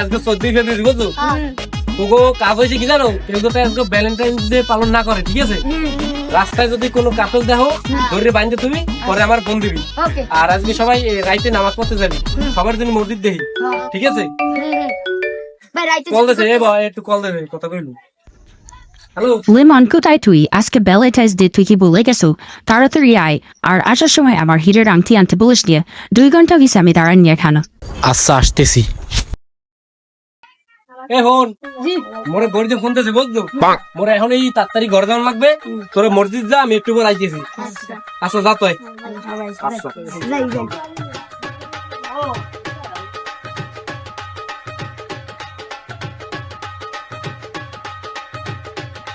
আজকে চোদ্দই ফেব্রুয়ারি বুঝছ? তোকে কাজ হয়েছে কি জানো? কেউ তো আজকে ভ্যালেন্টাইন্স ডে পালন না করে ঠিক আছে? রাস্তায় যদি কোনো কাপল দেখো ধরে বাঁধতে তুমি পরে আমার ফোন দিবি। আর আজকে সবাই রাইতে নামাজ পড়তে যাবি। সবার জন্য মসজিদ দেখি ঠিক আছে? কল দেছে এ ভাই একটু কল দেবে কথা কইলু। লিমন কোথায় তুই আজকে বেলাইটাইজ ডে তুই কি বলে গেছো তাড়াতাড়ি আয় আর আসার সময় আমার হিরের আংটি আনতে বলিস দিয়ে দুই ঘণ্টা গেছে আমি দাঁড়ান নিয়ে খানো আচ্ছা আসতেছি এ ফোন জি। মোরে গড়িতে ফোন দিয়েছে বুঝছ মোরে এখন এই তাড়াতাড়ি ঘরে লাগবে তোরে মসজিদ যা আমি একটু পর আইতেছি আচ্ছা। যা তুই। আচ্ছা যাই যাই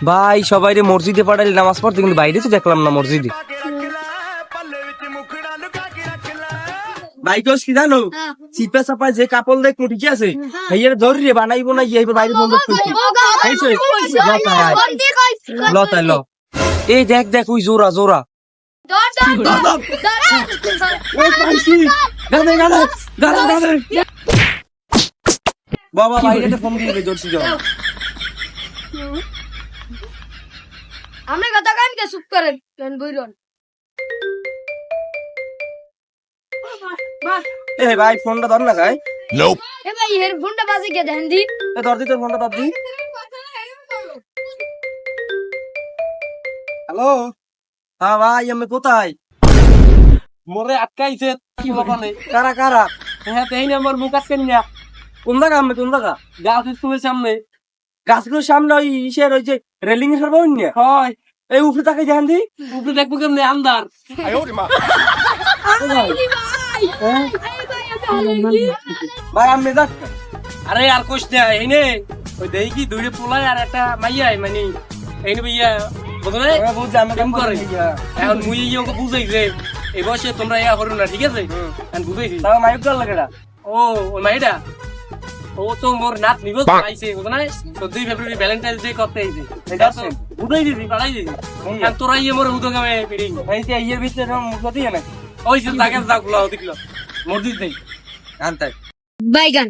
ভাই সবাই রে মসজিদে পাঠালে নামাজ পড়তে কিন্তু বাইরে তো দেখলাম না মসজিদে। ভাই কি জানো? চিপা চাপা যে কাপড় দেখো ঠিক আছে। হেয়ার ধরি রে বানাইবো না ইয়ে বাইরে বন্ধ করছি। লতায় ল এই দেখ দেখ ওই জোরা জোরা বাবা বাইরে ফোন দিয়ে জোরছি যাও আমরা কথা কান কে চুপ করেন কেন বইরন? এ ভাই ফোনটা ধর না গাই এ ভাই এর ফোনটা বাজে কে দেন দি? এ ধর দি তোর ফোনটা ধর দি। হ্যালো? হ্যাঁ ভাই আমি কোথায়? মোরে আটকাইছে। কি বলনে কারা কারা? হ্যাঁ তাই না আমার মুখ আটকে নিয়া কোন জায়গা আমি কোন জায়গা? গাছ স্কুলের সামনে। গাছগুলোর সামনে ওই ইসের ওই যে রেলিং এর সরবো না হয়। এই উপরে তাকে জান দি। উপরে দেখব কেমনে? আন্দার ভাই আমি যাক আরে আর কোশ না এই নে ওই দেখি কি দুইটা পোলাই আর একটা মাইয়াই মানে এই নে ভাইয়া বুঝলে বুঝছি আমি কেম করে। এখন মুই ইয়ে ওকে বুঝাই যে এই বয়সে তোমরা ইয়া করো না ঠিক আছে? বুঝাইছি। তাও মাইক কল লাগে ও ওই মাইটা ও তো মোর নাত নিব পাইছে বুঝলে চোদ্দই ফেব্রুয়ারি ভ্যালেন্টাইন্স ডে করতে আইছে। এটা আছে? বুঝাই দিছি পাড়াই দিছি। তোরা ইয়ে মোর উদো গামে পিড়ি এই যে ইয়ের ভিতরে মুখ দিয়ে না ওই সে তাকে যা গুলো দেখল মসজিদ নেই। আনতে বাইগান